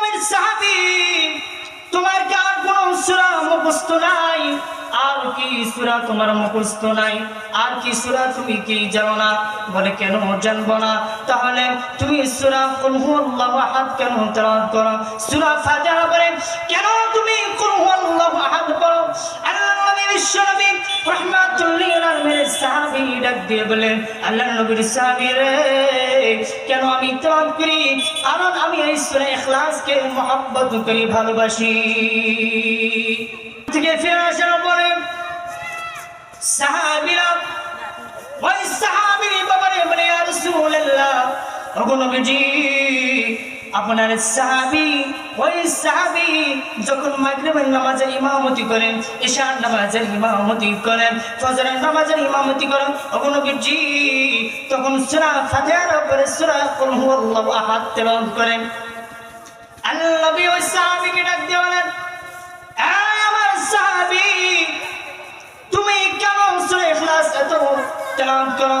নবীর সাহাবি, তোমার কি আর কোন সুরা মুখস্থ নাই। আর কি সুরা তোমার মুখস্থ নাই? আর কি সুরা তুমি কি জানো না? বলে, কেন জানব না? তাহলে তুমি সুরা কুলহু আল্লাহু আহাদ কেন তেলাওয়াত করো? সুরা ফাতিহা বলে কেন তুমি কুলহু আল্লাহু আহাদ দিয়ে বলেন আল্লাহ নবীর সাহাবী কেন আমি তন করি? কারণ আমি এই সুরে এখলাসকে মহব্বত করি ভালোবাসি। থেকে ফিরে আসার পরে সাহাবীরা ওই সাহাবির বাবারে বলে আর রাসূলুল্লাহ, ওগো নবীজি আপনার সাহাবি, ওই সাহাবী যখন মাগরিবের নামাজের ইমামতি করেন ইশার নামাজের ইমামতি করেন, ফজরের নামাজের ইমামতি করেন ওগো নবীজি তখন সূরা ফাতিহার উপরে সূরা কুল হুয়াল্লাহু আহাদ তেলাওয়াত করেন। আল্লাহ নবী ওই সাহাবীকে ডাক দিয়ে বলেন আমার সাহাবী, তুমি কেন সূরা ইখলাস এত তেলাওয়াত করো?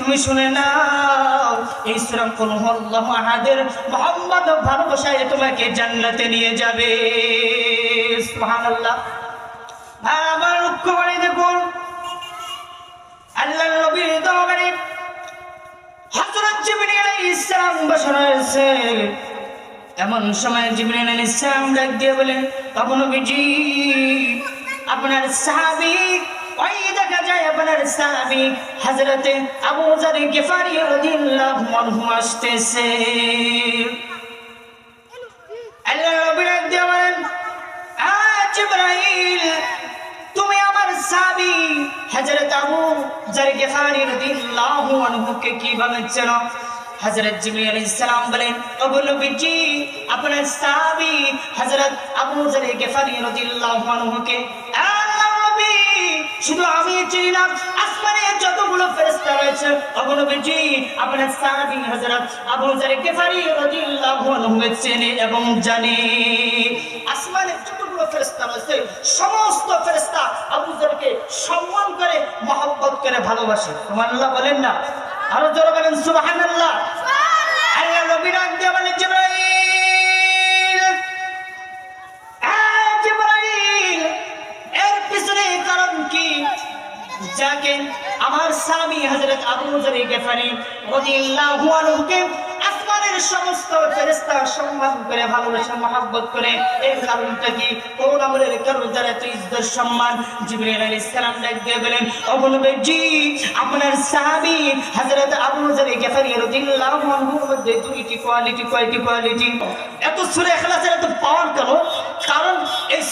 তুমি শুনে নাও, এই সূরা কুল হুয়াল্লাহু আহাদের মুহাম্মদ ভালোবাসায় তোমাকে জান্নাতে নিয়ে যাবে। সুবহানাল্লাহ। আর আমার লক্ষ্য দেখুন। আল্লাহ নবীর দরবারে হযরত জিবরিল আলাইহিস সালাম বসে এমন সময় জিবরিল আলাইহিস সালাম ডাক দিয়ে বলেন আবু নবীজি আপনার সাহাবী ওই দেখা যায় আপনার সাহাবী হযরতে আবু যর গিফারি রাদিয়াল্লাহু আনহু আসতেছে। আল্লাহ দিয়ে বলেন, আ জিবরাইল, তুমি আমার সাহাবী হযরত আবু যর গিফারি রাদিয়াল্লাহু আনহুকে কীভাবে চেনো? হযরত জিবরিল আলাইহিস সালাম বলেন আবু নবীজি, আপনার সাহাবী হযরত আবু যর গিফারি চিনি না আসমানে যতগুলো ফেরেশতা রয়েছে আবু আপনার সাহাবী হযরত আবু যর গিফারি রাদিয়াল্লাহু আনহু চেনে এবং জানে। আসমানে যতগুলো ফেরেশতা রয়েছে সমস্ত ফেরেশতা আবু যরকে সম্মান করে মহব্বত করে ভালোবাসে। সুবহানাল্লাহ বলেন না? আরও জোরে বলেন সুবহানাল্লাহ। আল্লাহ নবী ডাক দিয়ে বলেন যাকে আমার স্বামী হযরত আবু যর গিফারি রাদিয়াল্লাহু আনহুকে আসমানের সমস্ত ফেরেশতা সম্মান করে, ভালোবাসা, মহব্বত করে। এর কারণটা কি? কোন আমলের কারণ যারা এত ইজ্জত সম্মান আলাইহিস সালাম বলেন আপনার সাহাবী হযরত আবু গিফারি রাদিয়াল্লাহু মধ্যে দুইটি কোয়ালিটি কয়টি কোয়ালিটি এত সূরা ইখলাসের এত পাওয়ার কেন? কারণ এই